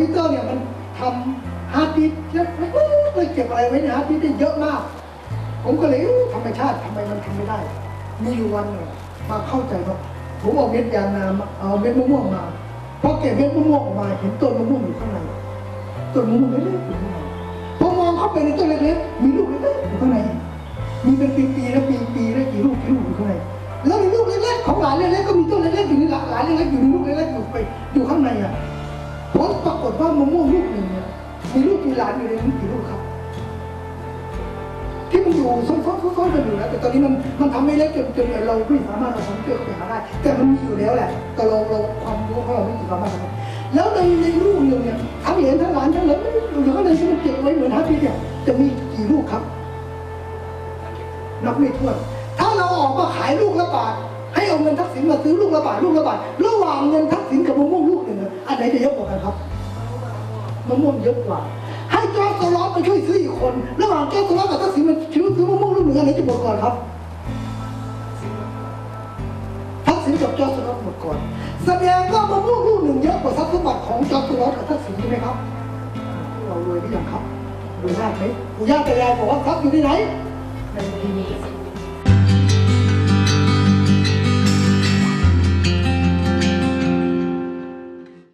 พิวเตอร์เนี่ยมันทำฮาร์ดดิสก์แล้วเก็บอะไรไว้ในฮาร์ดดิสก์ได้เยอะมาก ผมก็เลยธรรมชาติทำไมมันทำไม่ได้ มีอยู่วันหนึ่งมาเข้าใจว่าผมเอาเม็ดยางนามเอาเม็ดมะม่วงมาพอเก็บเม็ดมะม่วงออกมาเห็นต้นมะม่วงอยู่ข้างในต้นมะม่วงเล็กๆอยู่ข้างในพอมองเข้าไปในต้นเล็กๆมีลูกเล็กๆอยู่ข้างในมีเป็นปีๆแล้วปีๆแล้วกี่ลูกกี่ลูกอยู่ข้างในแล้วในลูกเล็กๆของหลานเล็กๆก็มีต้นเล็กๆอยู่ในหลานเล็กๆอยู่ในลูกเล็กๆอยู่ไปอยู่ข้างในอะ ผลปรากฏว่ามะม่วงลูกหนึ่งเนี่ยมีลูกมีหลานอยู่ในนั้นกี่ลูกครับ ที่มันอยู่ซ้อนๆซ้อนๆกันอยู่แล้วแต่ตอนนี้มันมันทำไม่เล็กจนจนเราไม่สามารถเอาคอมพิวเตอร์เขาไปหาได้แต่มันมีอยู่แล้วแหละแต่เราเราความรู้ของเราไม่สามารถทำได้แล้วในในลูกหนึ่งเนี่ยทั้งเหรียญทั้งหลานทั้งเหลนอยู่ข้างในที่มันเก็บไว้เหมือนฮาร์ดดิสก์เนี่ยจะมีกี่ลูกครับนับไม่ถ้วนถ้าเราออกมาขายลูกละบาทให้เอาเงินทักษิณมาซื้อลูกละบาทลูกละบาทระหว่างเงินทักษิณกับมะม่วง นึ่งอะอันไหนจะเยอะกว่ากันครับมะม่วงเยอะกว่า ให้จอร์จโซลอสมาช่วยซื้ออีกคน ระหว่างจอร์จโซลอสกับทักษิณมันคิวซื้อมะม่วงลูกหนึ่งอันไหนจะหมดก่อนครับทักษิณกับจอร์จโซลอสหมดก่อน แสดงว่ามะม่วงลูกหนึ่งเยอะกว่าทรัพย์สมบัติของจอร์จโซลอสกับทักษิณใช่ไหมครับเรารวยหรือยังครับรวยยากไหมปู่ย่าตายายบอกว่าทรัพย์อยู่ที่ไหนในมือทีนี้